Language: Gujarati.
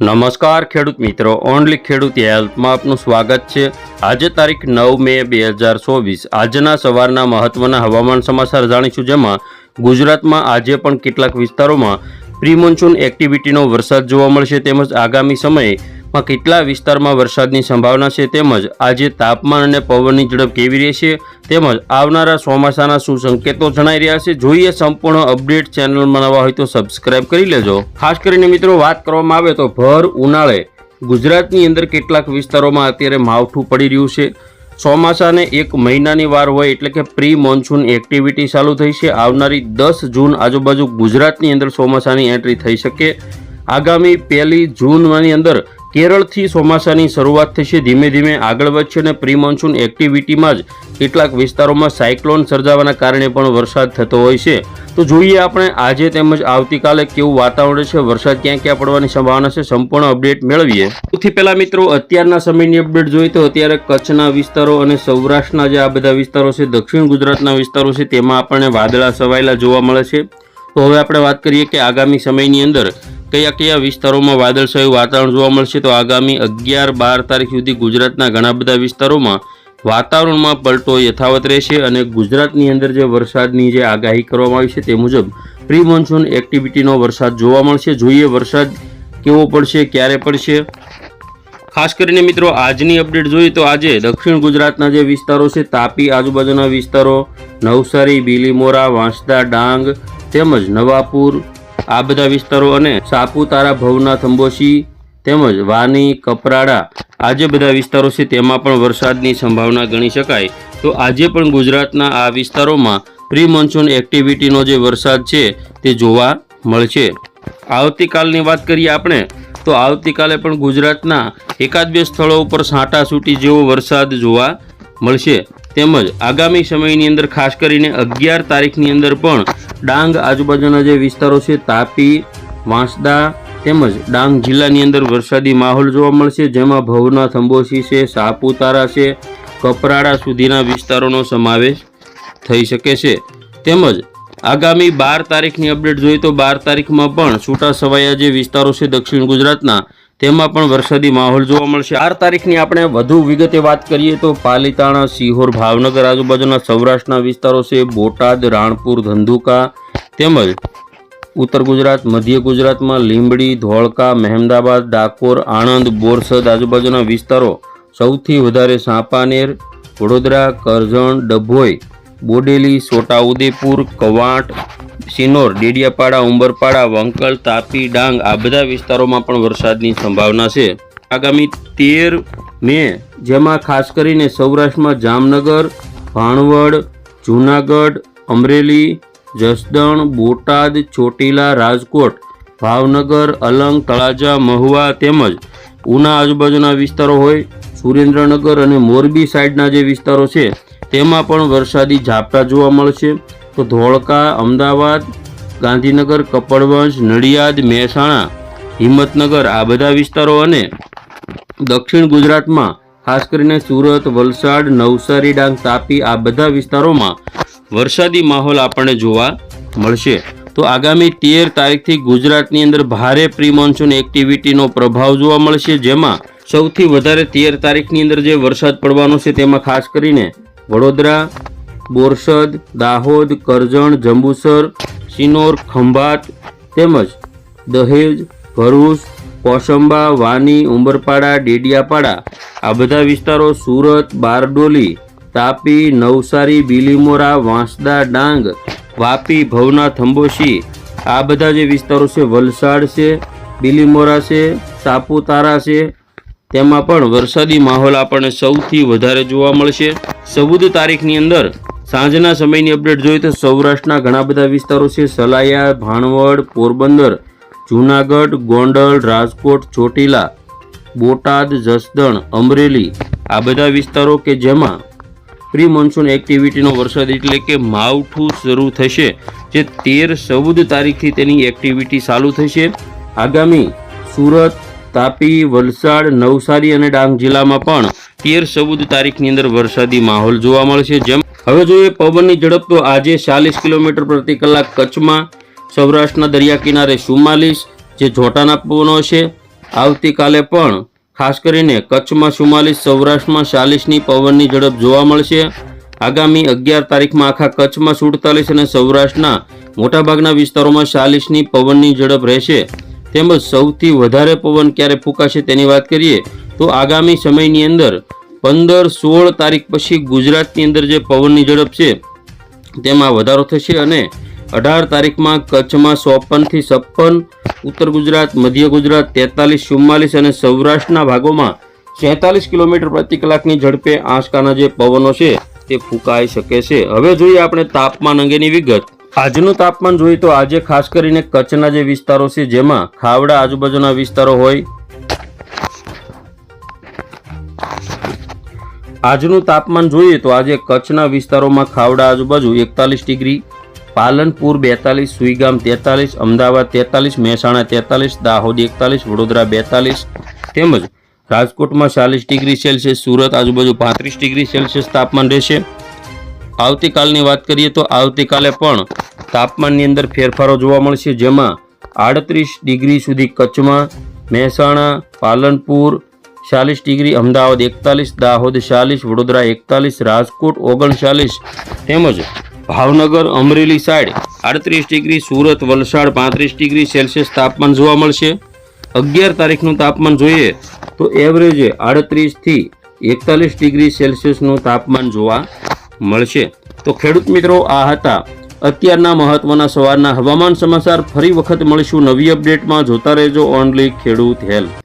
નમસ્કાર ખેડૂત મિત્રો, ઓનલી ખેડૂત હેલ્થમાં આપનું સ્વાગત છે. આજે તારીખ નવ મે બે હજાર ચોવીસ. આજના સવારના મહત્વના હવામાન સમાચાર જાણીશું જેમાં ગુજરાતમાં આજે પણ કેટલાક વિસ્તારોમાં પ્રી મોન્સૂન એક્ટિવિટીનો વરસાદ જોવા મળશે તેમજ આગામી સમયમાં કેટલા વિસ્તારમાં વરસાદની સંભાવના છે તેમજ આજે તાપમાન અને પવનની ઝડપ કેવી રહેશે તેમજ આવનારા ચોમાસાના શું સંકેતો જણાઈ રહ્યા છે? જોઈએ સંપૂર્ણ અપડેટ ચેનલમાં બનાવવા હોય તો સબસ્ક્રાઇબ કરી લેજો. ખાસ કરીને મિત્રો વાત કરવામાં આવે તો ભર ઉનાળે ગુજરાતની અંદર કેટલાક વિસ્તારોમાં અત્યારે માવઠું પડી રહ્યું છે. ચોમાસાને એક મહિનાની વાર હોય એટલે કે પ્રી મોન્સૂન એક્ટિવિટી ચાલુ થઈ છે. આવનારી દસ જૂન આજુબાજુ ગુજરાતની અંદર ચોમાસાની એન્ટ્રી થઈ શકે. આગામી પહેલી જૂનની અંદર કેરળથી ચોમાસાની શરૂઆત થશે. ધીમે ધીમે આગળ વધશે અને પ્રી મોન્સૂન એક્ટિવિટીમાં જ કેટલાક વિસ્તારોમાં સાયક્લોન સર્જાવાના કારણે પણ વરસાદ થતો હોય છે. તો જોઈએ આપણે આજે તેમજ આવતીકાલે કેવું વાતાવરણ છે વરસાદ ક્યાં ક્યાં પડવાની સંભાવના છે, સંપૂર્ણ અપડેટ મેળવીએ. સૌથી પહેલા મિત્રો, અત્યારના સમયની અપડેટ જોઈએ તો અત્યારે કચ્છના વિસ્તારો અને સૌરાષ્ટ્રના જે આ બધા વિસ્તારો છે, દક્ષિણ ગુજરાતના વિસ્તારો છે, તેમાં આપણને વાદળા સવાયેલા જોવા મળે છે. તો હવે આપણે વાત કરીએ કે આગામી સમયની અંદર કયા કયા વિસ્તારોમાં વાદળછાયું વાતાવરણ જોવા મળશે તો આગામી અગિયાર બાર તારીખ સુધી ગુજરાતના ઘણા બધા વિસ્તારોમાં વાતાવરણમાં પલટો યથાવત રહેશે અને ગુજરાતની અંદર જે વરસાદની જે આગાહી કરવામાં આવી છે તે મુજબ પ્રી મોન્સૂન એક્ટિવિટીનો વરસાદ જોવા મળશે. જોઈએ વરસાદ કેવો પડશે, ક્યારે પડશે? ખાસ કરીને મિત્રો, આજની અપડેટ જોઈએ તો આજે દક્ષિણ ગુજરાતના જે વિસ્તારો છે, તાપી આજુબાજુના વિસ્તારો, નવસારી, બીલીમોરા, વાંસદા, ડાંગ તેમજ નવાપુર આ બધા વિસ્તારો અને સાપુતારા ભવના થંબોશી તેમજ વાની, કપરાડા આ જે બધા વિસ્તારો છે તેમાં પણ વરસાદની સંભાવના ગણી શકાય. તો આજે પણ ગુજરાતના આ વિસ્તારોમાં પ્રી મોન્સૂન એક્ટિવિટીનો જે વરસાદ છે તે જોવા મળશે. આવતીકાલની વાત કરીએ આપણે, તો આવતીકાલે પણ ગુજરાતના એકાદ બે સ્થળો ઉપર છાંટાછૂટી જેવો વરસાદ જોવા મળશે. તેમજ આગામી સમયની અંદર ખાસ કરીને અગિયાર તારીખની અંદર પણ ડાંગ આજુબાજુના જે વિસ્તારો છે, તાપી, વાંસદા તેમજ ડાંગ જિલ્લાની અંદર વરસાદી માહોલ જોવા મળશે, જેમાં ભવનાથ અંબોસી છે, સાપુતારા છે, કપરાડા સુધીના વિસ્તારોનો સમાવેશ થઈ શકે છે. તેમજ આગામી બાર તારીખની અપડેટ જોઈએ તો બાર તારીખમાં પણ છૂટા છવાયા જે વિસ્તારો છે, દક્ષિણ ગુજરાતના તેમાં પણ વરસાદી માહોલ જોવા મળશે. ચાર તારીખની આપણે વધુ વિગતે વાત કરીએ તો પાલીતાણા સિહોર ભાવનગર, આજુબાજુના સૌરાષ્ટ્રના વિસ્તારો છે. બોટાદ, રાણપુર, ધંધુકા તેમજ ઉત્તર ગુજરાત, મધ્ય ગુજરાતમાં લીંબડી, ધોળકા, મહેમદાબાદ, ડાકોર, આણંદ, બોરસદ આજુબાજુના વિસ્તારો સૌથી વધારે સાંપાનેર, વડોદરા, કરજણ, ડભોઈ, બોડેલી, છોટાઉદેપુર, કવાંટ સિનોર, ડેડિયાપાડા, ઉંબરપાડા, વંકલ, તાપી, ડાંગ આ બધા વિસ્તારોમાં પણ વરસાદની સંભાવના છે. આગામી તેર મે જેમાં ખાસ કરીને સૌરાષ્ટ્રમાં જામનગર, ભાણવડ, જૂનાગઢ, અમરેલી, જસદણ, બોટાદ, ચોટીલા, રાજકોટ, ભાવનગર, અલંગ, તળાજા, મહુવા તેમજ ઉના આજુબાજુના વિસ્તારો હોય, સુરેન્દ્રનગર અને મોરબી સાઈડના જે વિસ્તારો છે, તેમાં પણ વરસાદી ઝાપટા જોવા મળશે. તો ધોળકા, અમદાવાદ, ગાંધીનગર કપડવંશ નડિયાદ, મહેસાણા, હિંમતનગર આ બધા વિસ્તારો અને દક્ષિણ ગુજરાતમાં, ખાસ કરીને સુરત, વલસાડ, નવસારી, ડાંગ, તાપી આ બધા વિસ્તારોમાં વરસાદી માહોલ આપણને જોવા મળશે. તો આગામી તેર તારીખથી ગુજરાતની અંદર ભારે પ્રી મોન્સૂન એક્ટિવિટીનો પ્રભાવ જોવા મળશે, જેમાં સૌથી વધારે તેર તારીખની અંદર જે વરસાદ પડવાનો છે તેમાં ખાસ કરીને વડોદરા બોરસદ, દાહોદ, કરજણ, જંબુસર સિનોર ખંભાત તેમજ દહેજ, ભરૂચ કોસંબા વાની, ઉંબરપાડા, ડેડિયાપાડા આ બધા વિસ્તારો સુરત, બારડોલી, તાપી, નવસારી, બીલીમોરા, વાંસદા, ડાંગ, વાપી, ભવના થંબોશી આ બધા જે વિસ્તારો છે, વલસાડ છે, બીલીમોરા છે, સાપુતારા છે, તેમાં પણ વરસાદી માહોલ આપણને સૌથી વધારે જોવા મળશે. ચૌદ તારીખની અંદર સાંજના સમયની અપડેટ જોઈએ તો સૌરાષ્ટ્રના ઘણા બધા વિસ્તારો છે. સલાયા, ભાણવડ, પોરબંદર, જૂનાગઢ, ગોંડલ, રાજકોટ, ચોટીલા, બોટાદ, જસદણ, અમરેલી આ બધા વિસ્તારો કે જેમાં પ્રી મોન્સૂન એક્ટિવિટીનો વરસાદ એટલે કે માવઠું શરૂ થશે. જે તેર ચૌદ તારીખથી તેની એક્ટિવિટી ચાલુ થશે. આગામી સુરત, તાપી, વલસાડ, નવસારી અને ડાંગ જિલ્લામાં પણ તેર ચૌદ તારીખની અંદર વરસાદી માહોલ જોવા મળશે. જેમ હવે જોઈએ પવનની ઝડપ તો આજે ચાલીસ કિલોમીટર પ્રતિ કલાક કચ્છમાં, સૌરાષ્ટ્રના દરિયા કિનારે ચુમ્માલીસ, જે જોટાના પવનો છે. આવતીકાલે પણ ખાસ કરીને કચ્છમાં ચુમ્માલીસ, સૌરાષ્ટ્રમાં ચાલીસની પવનની ઝડપ જોવા મળશે. આગામી અગિયાર તારીખમાં આખા કચ્છમાં સુડતાલીસ અને સૌરાષ્ટ્રના મોટાભાગના વિસ્તારોમાં ચાલીસની પવનની ઝડપ રહેશે. તેમજ સૌથી વધારે પવન ક્યારે ફૂંકાશે તેની વાત કરીએ, તો આગામી સમયની અંદર પંદર સોળ તારીખ પછી ગુજરાતની અંદર જે પવનની ઝડપ છે, તેમાં વધારો થશે અને અઢાર તારીખમાં કચ્છમાં ચોપનથી છપ્પન, ઉત્તર ગુજરાત, મધ્ય ગુજરાત તેતાલીસ, ચુમ્માલીસ અને સૌરાષ્ટ્રના ભાગોમાં છેતાલીસ કિલોમીટર પ્રતિ કલાકની ઝડપે આંચકાના જે પવનો છે, તે ફૂંકાઈ શકે છે. હવે જોઈએ આપણે તાપમાન અંગેની વિગત. આજનું તાપમાન જોઈએ તો આજે ખાસ કરીને કચ્છના જે વિસ્તારો છે, જેમાં ખાવડા આજુબાજુના વિસ્તારો હોય આજનું તાપમાન જોઈએ તો આજે કચ્છના વિસ્તારોમાં ખાવડા આજુબાજુ એકતાલીસ ડિગ્રી, પાલનપુર બેતાલીસ, સુઈગામ તેતાલીસ, અમદાવાદ તેતાલીસ, મહેસાણા તેતાલીસ, દાહોદ એકતાલીસ, વડોદરા બેતાલીસ તેમજ રાજકોટમાં ચાલીસ ડિગ્રી સેલ્સિયસ, સુરત આજુબાજુ પાંત્રીસ ડિગ્રી સેલ્સિયસ તાપમાન રહેશે. આવતીકાલની વાત કરીએ તો આવતીકાલે પણ તાપમાનની અંદર ફેરફારો જોવા મળશે, જેમાં આડત્રીસ ડિગ્રી સુધી કચ્છમાં, મહેસાણા, પાલનપુર ચાલીસ ડિગ્રી અમદાવાદ એકતાલીસ, દાહોદ ચાલીસ, વડોદરા એકતાલીસ, રાજકોટ ઓગણચાલીસ, તેમજ ભાવનગર અમરેલી સાઈડ આડત્રીસ ડિગ્રી, સુરત, વલસાડ પાંત્રીસ ડિગ્રી સેલ્સિયસ તાપમાન જોવા મળશે. અગિયાર તારીખનું તાપમાન જોઈએ તો એવરેજે આડત્રીસથી એકતાલીસ ડિગ્રી સેલ્સિયસનું તાપમાન જોવા મળશે. તો ખેડૂત મિત્રો, આ હતા અત્યારના મહત્વના સવારના હવામાન સમાચાર. ફરી વખત મળીશું નવી અપડેટમાં. જોતા રહેજો ઓનલી ખેડૂત હેલ્પ